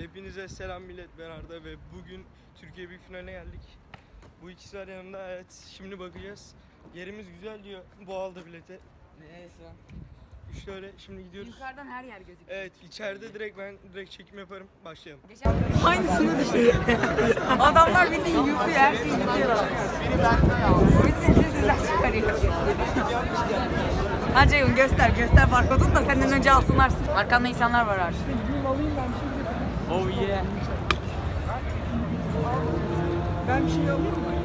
Hepinize selam millet ben Arda ve bugün Türkiye Büyük Finali'ne geldik. Bu ikisi var yanımda evet şimdi bakacağız. Yerimiz güzel diyor bu aldı bileti. Neyse. Şöyle şimdi gidiyoruz. Yukarıdan her yer gözüküyor. Evet içeride direkt ben direkt çekim yaparım. Başlayalım. Geçen Aynısını düşünüyor. Adamlar bizi yutuyor, her şeyi yutuyorlar. Biz de sizden çıkarıyor. Ha Ceyhun göster, göster barkodunu da senden önce alsınlar. Arkanda insanlar var artık. Oh yeah. Ben bir şey alayım mı?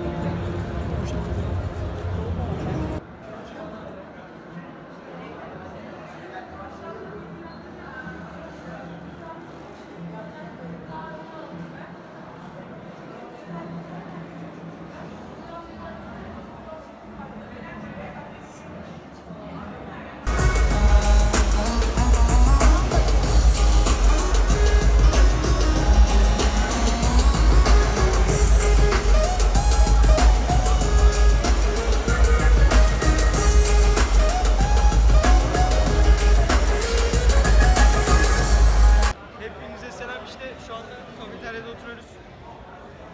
Oturuyoruz.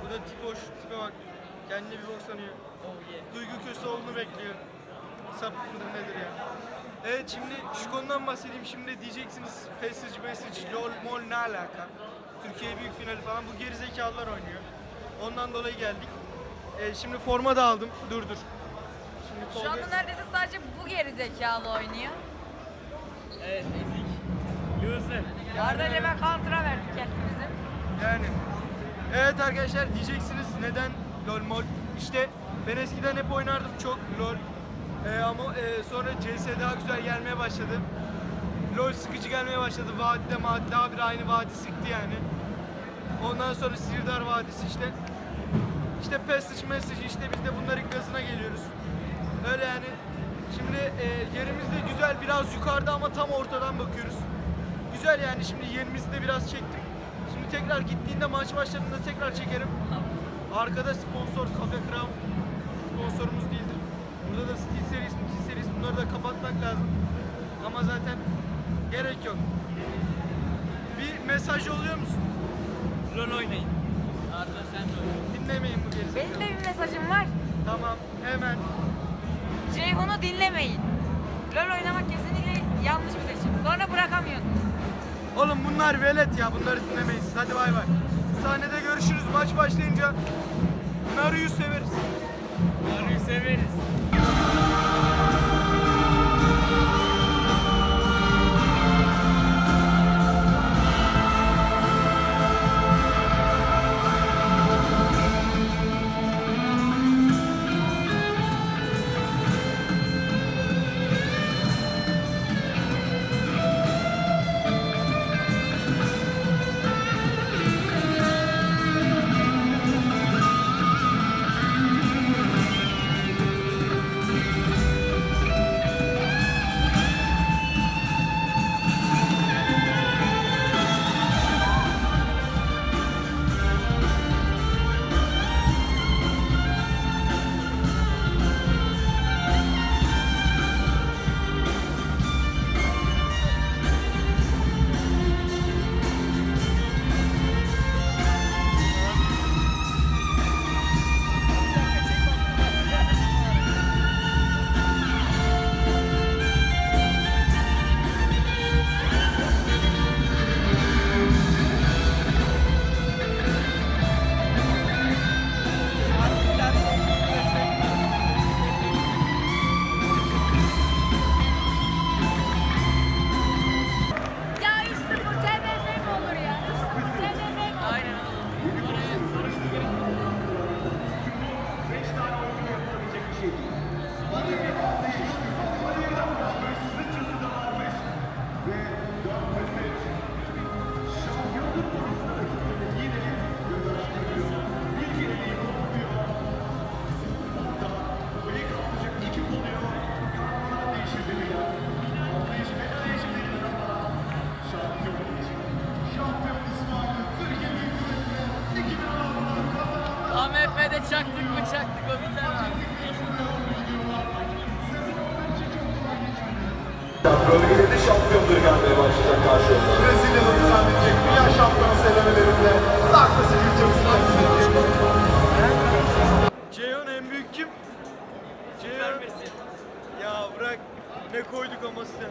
Bu da Tipoş, tipe bak. Kendine bir bok sanıyor. Duygu Köseoğlu'nu bekliyor. Sapık mıdır nedir ya? Evet şimdi şu konudan bahsedeyim. Şimdi diyeceksiniz Passage Message, LOL, MOL ne alaka? Türkiye büyük finali falan bu gerizekalılar oynuyor. Ondan dolayı geldik. Ee, şimdi forma da aldım. Dur dur. Şimdi Şu anda Tolga- neredeyse sadece bu geri zekalı oynuyor. Evet ezik. Loser. Arda ile ben kontra verdik kendimizi. Yani. Evet arkadaşlar diyeceksiniz neden LOL mol? İşte ben eskiden hep oynardım çok LOL. Ee, ama e, sonra CS daha güzel gelmeye başladı. LOL sıkıcı gelmeye başladı. Vadide madde abi aynı vadi sıktı yani. Ondan sonra Sirdar Vadisi işte. İşte Passage Message işte biz de bunların gazına geliyoruz. Öyle yani. Şimdi e, yerimiz güzel biraz yukarıda ama tam ortadan bakıyoruz. Güzel yani şimdi yerimizi de biraz çektim. Şimdi tekrar gittiğinde maç başladığında tekrar çekerim. Arkada sponsor Cafe Crown sponsorumuz değildir. Burada da Steel Series, Steel Series bunları da kapatmak lazım. Ama zaten gerek yok. Bir mesaj oluyor musun? LOL oynayın. Arda sen de oyna. Dinlemeyin bu gerizekalı. Benim de bir mesajım var. Tamam hemen. Ceyhun'u dinlemeyin. Oğlum bunlar velet ya bunları dinlemeyiz. Hadi bay bay. Sahnede görüşürüz maç başlayınca. Naru'yu severiz. Arıyı severiz. AMF'de çaktık mı çaktık o biter abi. Bölgede şampiyon gelmeye başlayacak karşılarına. Brezilya'da düzenlenecek Dünya Şampiyonası elemelerinde Douglas Williams'ın Ceyhun en büyük kim? Ceyhun. Ya bırak ne koyduk ama size.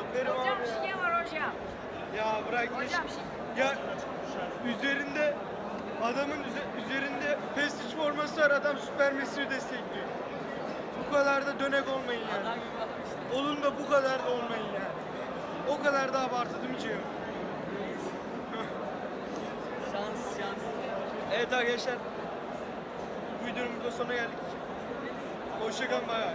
Öperim Hocam abi ya. şike var hocam. Ya bırak ne Hocam şi- Ya üzerinde adamın üze- üzerinde Pesic forması var adam Süper Mesi'yi destekliyor. Bu kadar da dönek olmayın yani. Olun da bu kadar da olmayın yani. O kadar da abartı değil mi Ceyhun? Şans şans. Evet arkadaşlar. Bu videonun burada sonuna geldik. Hoşçakalın bay bay.